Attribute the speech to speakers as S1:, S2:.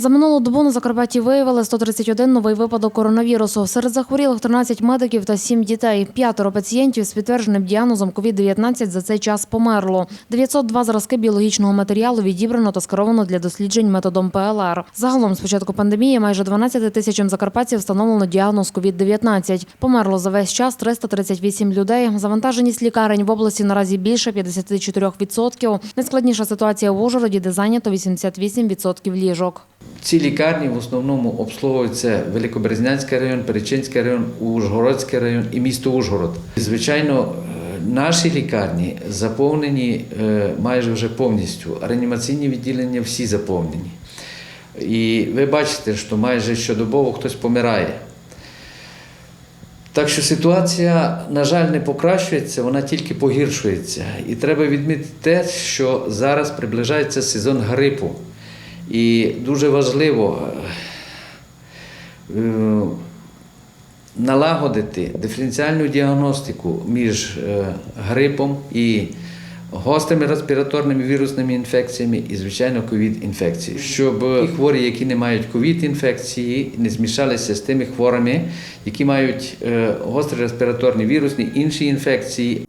S1: За минулу добу на Закарпатті виявили 131 новий випадок коронавірусу. Серед захворілих 13 медиків та 7 дітей. П'ятеро пацієнтів з підтвердженим діагнозом COVID-19 за цей час померло. 902 зразки біологічного матеріалу відібрано та скеровано для досліджень методом ПЛР. Загалом з початку пандемії майже 12 тисячам закарпатців встановлено діагноз COVID-19. Померло за весь час 338 людей. Завантаженість лікарень в області наразі більше 54%. Найскладніша ситуація в Ужгороді, де зайнято 88% ліжок.
S2: Ці лікарні в основному обслуговуються Великобрезнянський район, Перечинський район, Ужгородський район і місто Ужгород. Звичайно, е, наші лікарні заповнені е, майже вже повністю. Реанімаційні відділення всі заповнені. І ви бачите, що майже щодобово хтось помирає. Так що ситуація, на жаль, не покращується, вона тільки погіршується. І треба відмітити те, що зараз приближається сезон грипу. І дуже важливо е, налагодити диференціальну діагностику між е, грипом і гострими респіраторними вірусними інфекціями і, звичайно, ковід-інфекцією, щоб ті хворі, які не мають ковід-інфекції, не змішалися з тими хворими, які мають е, гострі респіраторні вірусні інші інфекції.